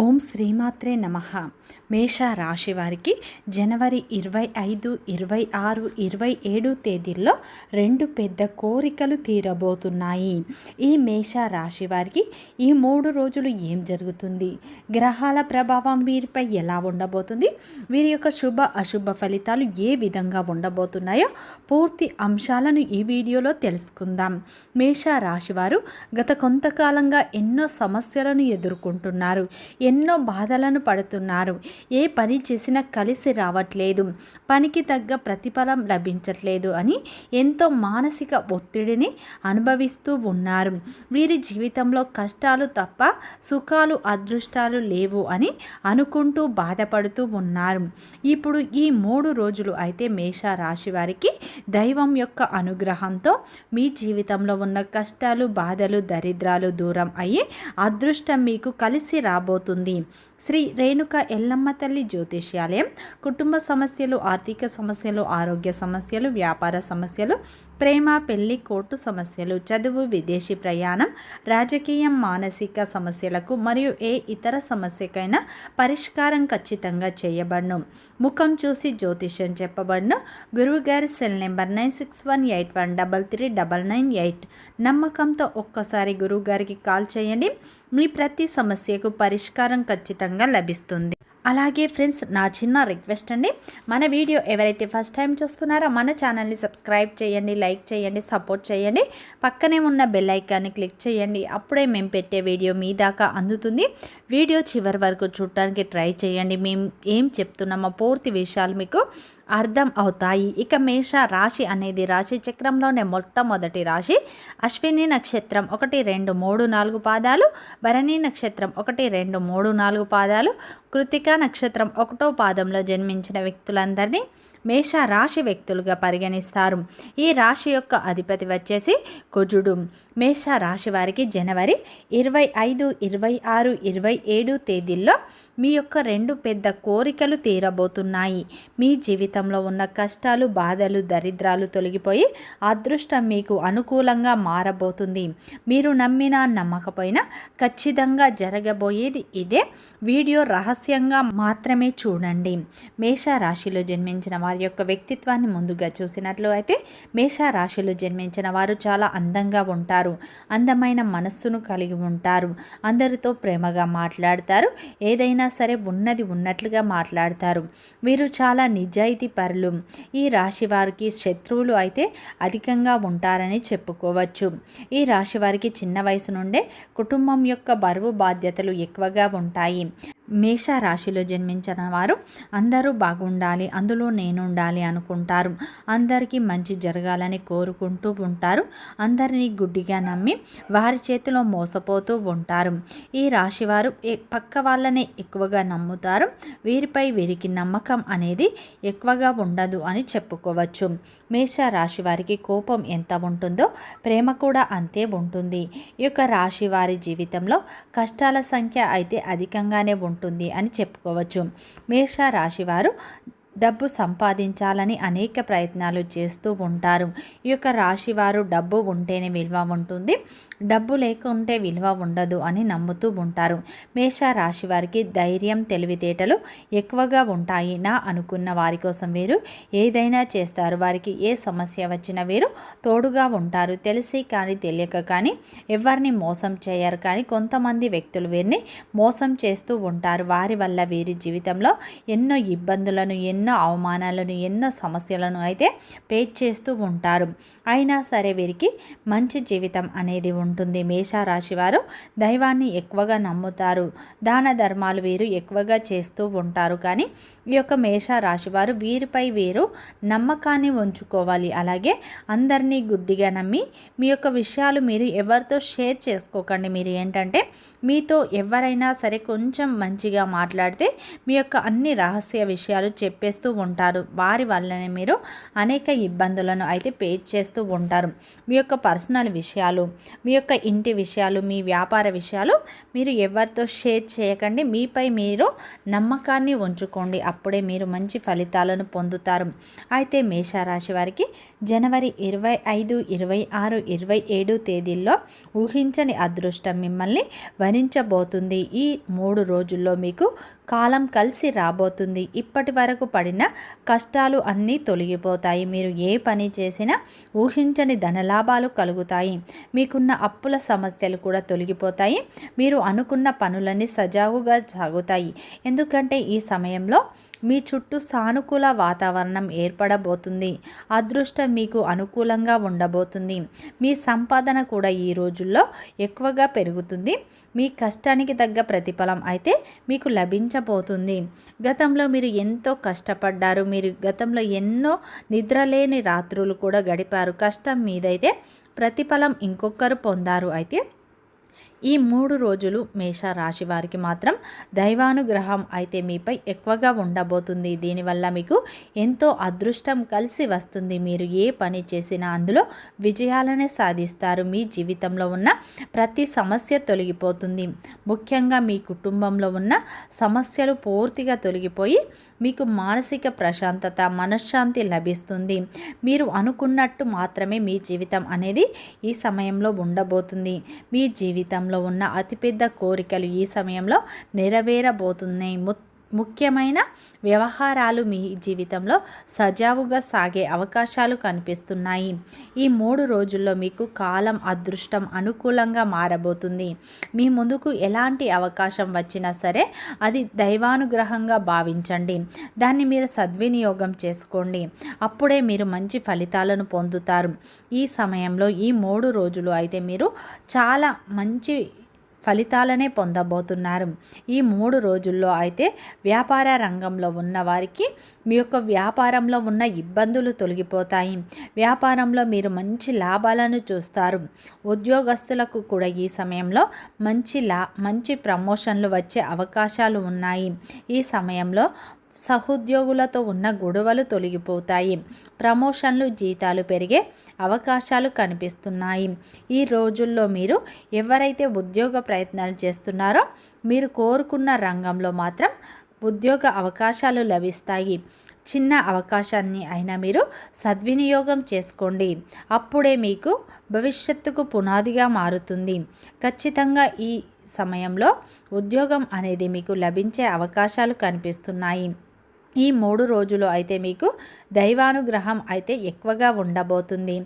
ఓం శ్రీమాత్రే నమ. మేష రాశి వారికి జనవరి ఇరవై ఐదు ఇరవై ఆరు ఇరవై ఏడు తేదీల్లో రెండు పెద్ద కోరికలు తీరబోతున్నాయి. ఈ మేష రాశి వారికి ఈ మూడు రోజులు ఏం జరుగుతుంది? గ్రహాల ప్రభావం వీరిపై ఎలా ఉండబోతుంది? వీరి యొక్క శుభ అశుభ ఫలితాలు ఏ విధంగా ఉండబోతున్నాయో పూర్తి అంశాలను ఈ వీడియోలో తెలుసుకుందాం. మేష రాశివారు గత కొంతకాలంగా ఎన్నో సమస్యలను ఎదుర్కొంటున్నారు. ఎన్నో బాధలను పడుతున్నారు. ఏ పని చేసినా కలిసి రావట్లేదు. పనికి తగ్గ ప్రతిఫలం లభించట్లేదు అని ఎంతో మానసిక ఒత్తిడిని అనుభవిస్తూ ఉన్నారు. వీరి జీవితంలో కష్టాలు తప్ప సుఖాలు అదృష్టాలు లేవు అని అనుకుంటూ బాధపడుతూ ఉన్నారు. ఇప్పుడు ఈ మూడు రోజులు అయితే మేష రాశి వారికి దైవం యొక్క అనుగ్రహంతో మీ జీవితంలో ఉన్న కష్టాలు బాధలు దరిద్రాలు దూరం అయ్యి అదృష్టం మీకు కలిసి రాబోతుంది శ్రీ రేణుక ఎల్లమ్మ తల్లి జ్యోతిష్యాలయం కుటుంబ సమస్యలు ఆర్థిక సమస్యలు ఆరోగ్య సమస్యలు వ్యాపార సమస్యలు ప్రేమ పెళ్ళి కోర్టు సమస్యలు చదువు విదేశీ ప్రయాణం రాజకీయం మానసిక సమస్యలకు మరియు ఏ ఇతర సమస్యకైనా పరిష్కారం ఖచ్చితంగా చేయబడను. ముఖం చూసి జ్యోతిష్యం చెప్పబడను. గురువుగారి cell number nine six one eight one double three double nine eight. నమ్మకంతో ఒక్కసారి గురువుగారికి కాల్ చేయండి. మీ ప్రతి సమస్యకు పరిష్కారం ఖచ్చితంగా లభిస్తుంది. అలాగే ఫ్రెండ్స్ నా చిన్న రిక్వెస్ట్ అండి. మన వీడియో ఎవరైతే ఫస్ట్ టైం చూస్తున్నారో మన ఛానల్ని సబ్స్క్రైబ్ చేయండి లైక్ చేయండి సపోర్ట్ చేయండి. పక్కనే ఉన్న బెల్ ఐకాన్ని క్లిక్ చేయండి. అప్పుడే మేము పెట్టే వీడియో మీ దాకా అందుతుంది. వీడియో చివరి వరకు చూడటానికి ట్రై చేయండి. మేము ఏం చెప్తున్నామో పూర్తి విషయాలు మీకు అర్థం అవుతాయి. ఇక మేష రాశి అనేది రాశి చక్రంలోనే మొట్టమొదటి రాశి. అశ్విని నక్షత్రం ఒకటి రెండు మూడు నాలుగు పాదాలు. భరణి నక్షత్రం ఒకటి రెండు మూడు నాలుగు పాదాలు. కృతికా నక్షత్రం ఒకటో పాదంలో జన్మించిన వ్యక్తులందరినీ మేష రాశి వ్యక్తులుగా పరిగణిస్తారు. ఈ రాశి యొక్క అధిపతి వచ్చేసి కుజుడు. మేష రాశి వారికి జనవరి ఇరవై ఐదు ఇరవై ఆరు ఇరవై ఏడు తేదీల్లో మీ యొక్క రెండు పెద్ద కోరికలు తీరబోతున్నాయి. మీ జీవితంలో ఉన్న కష్టాలు బాధలు దరిద్రాలు తొలగిపోయి అదృష్టం మీకు అనుకూలంగా మారబోతుంది. మీరు నమ్మినా నమ్మకపోయినా ఖచ్చితంగా జరగబోయేది ఇదే. వీడియో రహస్యంగా మాత్రమే చూడండి. మేష రాశిలో జన్మించిన వారి యొక్క వ్యక్తిత్వాన్ని ముందుగా చూసినట్లు అయితే మేష రాశిలో జన్మించిన వారు చాలా అందంగా ఉంటారు. అందమైన మనస్సును కలిగి ఉంటారు. అందరితో ప్రేమగా మాట్లాడతారు. ఏదైనా సరే ఉన్నది ఉన్నట్లుగా మాట్లాడతారు. వీరు చాలా నిజాయితీ పరులు. ఈ రాశి వారికి శత్రువులు అయితే అధికంగా ఉంటారని చెప్పుకోవచ్చు. ఈ రాశి వారికి చిన్న వయసు నుండే కుటుంబం యొక్క బరువు బాధ్యతలు ఎక్కువగా ఉంటాయి. మేషరాశిలో జన్మించిన వారు అందరూ బాగుండాలి అందులో నేను ఉండాలి అనుకుంటారు. అందరికీ మంచి జరగాలని కోరుకుంటూ ఉంటారు. అందరినీ గుడ్డిగా నమ్మి వారి చేతిలో మోసపోతూ ఉంటారు. ఈ రాశివారు పక్క వాళ్ళనే ఎక్కువగా నమ్ముతారు? వీరిపై వీరికి నమ్మకం అనేది ఎక్కువగా ఉండదు అని చెప్పుకోవచ్చు. మేష రాశి వారికి కోపం ఎంత ఉంటుందో ప్రేమ కూడా అంతే ఉంటుంది. ఈ యొక్క రాశి వారి జీవితంలో కష్టాల సంఖ్య అయితే అధికంగానే ఉంటుంది. ఉంటుంది అని చెప్పుకోవచ్చు. మేష రాశివారు డబ్బు సంపాదించాలని అనేక ప్రయత్నాలు చేస్తూ ఉంటారు. ఈ యొక్క రాశి వారు డబ్బు ఉంటేనే విలువ ఉంటుంది. డబ్బు లేకుంటే విలువ ఉండదు అని నమ్ముతూ ఉంటారు. మేష రాశి వారికి ధైర్యం తెలివితేటలు ఎక్కువగా ఉంటాయి నా అనుకున్న వారి కోసం వీరు ఏదైనా చేస్తారు. వారికి ఏ సమస్య వచ్చినా వీరు తోడుగా ఉంటారు. తెలిసి కానీ తెలియక కానీ ఎవరిని మోసం చేయరు కానీ కొంతమంది వ్యక్తులు వీరిని మోసం చేస్తూ ఉంటారు. వారి వల్ల వీరి జీవితంలో ఎన్నో ఇబ్బందులను ఎన్నో ఎన్నో అవమానాలను ఎన్నో సమస్యలను అయితే పేచ్ చేస్తూ ఉంటారు. అయినా సరే వీరికి మంచి జీవితం అనేది ఉంటుంది. మేషారాశి వారు దైవాన్ని ఎక్కువగా నమ్ముతారు. దాన ధర్మాలు వీరు ఎక్కువగా చేస్తూ ఉంటారు. కానీ ఈ యొక్క మేషరాశి వారు వీరిపై వీరు నమ్మకాన్ని ఉంచుకోవాలి. అలాగే అందరినీ గుడ్డిగా నమ్మి మీ యొక్క విషయాలు మీరు ఎవరితో షేర్ చేసుకోకండి. మీరు ఏంటంటే మీతో ఎవరైనా సరే కొంచెం మంచిగా మాట్లాడితే మీ యొక్క అన్ని రహస్య విషయాలు చెప్పేసి చేస్తూ ఉంటారు. వారి వల్లనే మీరు అనేక ఇబ్బందులను అయితే పేజ్ చేస్తూ ఉంటారు. మీ యొక్క పర్సనల్ విషయాలు మీ యొక్క ఇంటి విషయాలు మీ వ్యాపార విషయాలు మీరు ఎవరితో షేర్ చేయకండి. మీపై మీరు నమ్మకాన్ని ఉంచుకోండి. అప్పుడే మీరు మంచి ఫలితాలను పొందుతారు. అయితే మేషరాశి వారికి జనవరి ఇరవై ఐదు ఇరవై ఆరు ఇరవై ఏడు తేదీల్లో ఊహించని అదృష్టం మిమ్మల్ని వరించబోతుంది ఈ మూడు రోజుల్లో మీకు కాలం కలిసి రాబోతుంది. ఇప్పటి వరకు పడిన కష్టాలు అన్నీ తొలగిపోతాయి. మీరు ఏ పని చేసినా ఊహించని ధనలాభాలు కలుగుతాయి. మీకున్న అప్పుల సమస్యలు కూడా తొలగిపోతాయి. మీరు అనుకున్న పనులన్నీ సజావుగా సాగుతాయి. ఎందుకంటే ఈ సమయంలో మీ చుట్టూ సానుకూల వాతావరణం ఏర్పడబోతుంది. అదృష్టం మీకు అనుకూలంగా ఉండబోతుంది. మీ సంపాదన కూడా ఈ రోజుల్లో ఎక్కువగా పెరుగుతుంది. మీ కష్టానికి తగ్గ ప్రతిఫలం అయితే మీకు లభించబోతుంది. గతంలో మీరు ఎంతో కష్టపడ్డారు. మీరు గతంలో ఎన్నో నిద్రలేని రాత్రులు కూడా గడిపారు. కష్టం మీదైతే ప్రతిఫలం ఇంకొకరు పొందారు అయితే ఈ మూడు రోజులు మేష రాశి వారికి మాత్రం దైవానుగ్రహం అయితే మీపై ఎక్కువగా ఉండబోతుంది. దీనివల్ల మీకు ఎంతో అదృష్టం కలిసి వస్తుంది. మీరు ఏ పని చేసినా అందులో విజయాలనే సాధిస్తారు. మీ జీవితంలో ఉన్న ప్రతి సమస్య తొలగిపోతుంది. ముఖ్యంగా మీ కుటుంబంలో ఉన్న సమస్యలు పూర్తిగా తొలగిపోయి మీకు మానసిక ప్రశాంతత మనశ్శాంతి లభిస్తుంది. మీరు అనుకున్నట్టు మాత్రమే మీ జీవితం అనేది ఈ సమయంలో ఉండబోతుంది. మీ జీవితంలో ఉన్న అతిపెద్ద కోరికలు ఈ సమయంలో నెరవేరబోతున్నాయి. ముఖ్యమైన వ్యవహారాలు మీ జీవితంలో సజావుగా సాగే అవకాశాలు కనిపిస్తున్నాయి. ఈ మూడు రోజుల్లో మీకు కాలం అదృష్టం అనుకూలంగా మారబోతుంది. మీ ముందుకు ఎలాంటి అవకాశం వచ్చినా సరే అది దైవానుగ్రహంగా భావించండి. దాన్ని మీరు సద్వినియోగం చేసుకోండి. అప్పుడే మీరు మంచి ఫలితాలను పొందుతారు. ఈ సమయంలో ఈ మూడు రోజులు అయితే మీరు చాలా మంచి ఫలితాలనే పొందబోతున్నారు. ఈ మూడు రోజుల్లో అయితే వ్యాపార రంగంలో ఉన్న వారికి మీ యొక్క వ్యాపారంలో ఉన్న ఇబ్బందులు తొలగిపోతాయి. వ్యాపారంలో మీరు మంచి లాభాలను చూస్తారు. ఉద్యోగస్తులకు కూడా ఈ సమయంలో మంచి లా మంచి ప్రమోషన్లు వచ్చే అవకాశాలు ఉన్నాయి. ఈ సమయంలో సహోద్యోగులతో ఉన్న గొడవలు తొలగిపోతాయి. ప్రమోషన్లు జీతాలు పెరిగే అవకాశాలు కనిపిస్తున్నాయి. ఈ రోజుల్లో మీరు ఎవరైతే ఉద్యోగ ప్రయత్నాలు చేస్తున్నారో మీరు కోరుకున్న రంగంలో మాత్రం ఉద్యోగ అవకాశాలు లభిస్తాయి. చిన్న అవకాశాన్ని అయినా మీరు సద్వినియోగం చేసుకోండి. అప్పుడే మీకు భవిష్యత్తుకు పునాదిగా మారుతుంది. ఖచ్చితంగా ఈ సమయంలో ఉద్యోగం అనేది మీకు లభించే అవకాశాలు కనిపిస్తున్నాయి. ఈ మూడు రోజులు అయితే మీకు దైవానుగ్రహం అయితే ఎక్కువగా ఉండబోతుంది.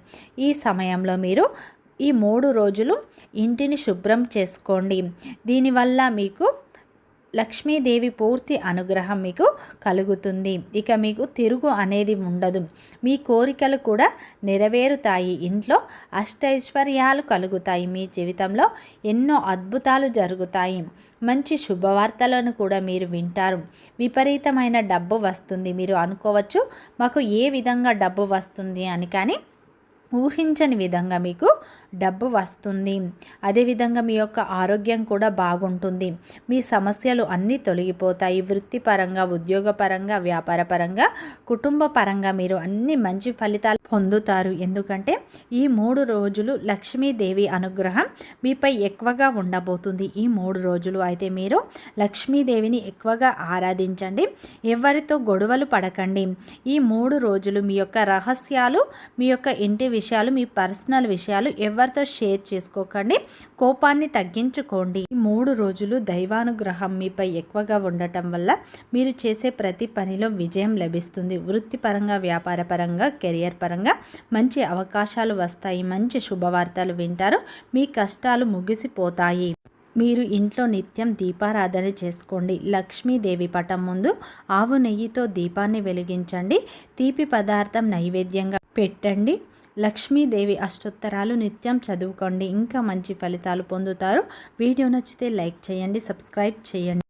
ఈ సమయంలో మీరు ఈ మూడు రోజులు ఇంటిని శుభ్రం చేసుకోండి. దీనివల్ల మీకు లక్ష్మీదేవి పూర్తి అనుగ్రహం మీకు కలుగుతుంది. ఇక మీకు తిరుగు అనేది ఉండదు. మీ కోరికలు కూడా నెరవేరుతాయి. ఇంట్లో అష్టైశ్వర్యాలు కలుగుతాయి. మీ జీవితంలో ఎన్నో అద్భుతాలు జరుగుతాయి. మంచి శుభవార్తలను కూడా మీరు వింటారు. విపరీతమైన డబ్బు వస్తుంది. మీరు అనుకోవచ్చు మాకు ఏ విధంగా డబ్బు వస్తుంది అని. కానీ ఊహించని విధంగా మీకు డబ్బు వస్తుంది. అదేవిధంగా మీ యొక్క ఆరోగ్యం కూడా బాగుంటుంది. మీ సమస్యలు అన్నీ తొలగిపోతాయి. వృత్తిపరంగా ఉద్యోగపరంగా వ్యాపారపరంగా కుటుంబ పరంగా మీరు అన్ని మంచి ఫలితాలు పొందుతారు. ఎందుకంటే ఈ మూడు రోజులు లక్ష్మీదేవి అనుగ్రహం మీపై ఎక్కువగా ఉండబోతుంది. ఈ మూడు రోజులు అయితే మీరు లక్ష్మీదేవిని ఎక్కువగా ఆరాధించండి. ఎవరితో గొడవలు పడకండి. ఈ మూడు రోజులు మీ యొక్క రహస్యాలు మీ యొక్క ఇంటి విషయాలు మీ పర్సనల్ విషయాలు ఎవరితో షేర్ చేసుకోకండి. కోపాన్ని తగ్గించుకోండి. ఈ మూడు రోజులు దైవానుగ్రహం మీపై ఎక్కువగా ఉండటం వల్ల మీరు చేసే ప్రతి పనిలో విజయం లభిస్తుంది. వృత్తిపరంగా వ్యాపారపరంగా కెరియర్ పరంగా మంచి అవకాశాలు వస్తాయి. మంచి శుభవార్తలు వింటారు. మీ కష్టాలు ముగిసిపోతాయి. మీరు ఇంట్లో నిత్యం దీపారాధన చేసుకోండి. లక్ష్మీదేవి పటం ముందు ఆవు నెయ్యితో దీపాన్ని వెలిగించండి. తీపి పదార్థం నైవేద్యంగా పెట్టండి. లక్ష్మీదేవి అష్టోత్తరాలు నిత్యం చదువుకోండి. ఇంకా మంచి ఫలితాలు పొందుతారు. వీడియో నచ్చితే లైక్ చేయండి సబ్స్క్రైబ్ చేయండి.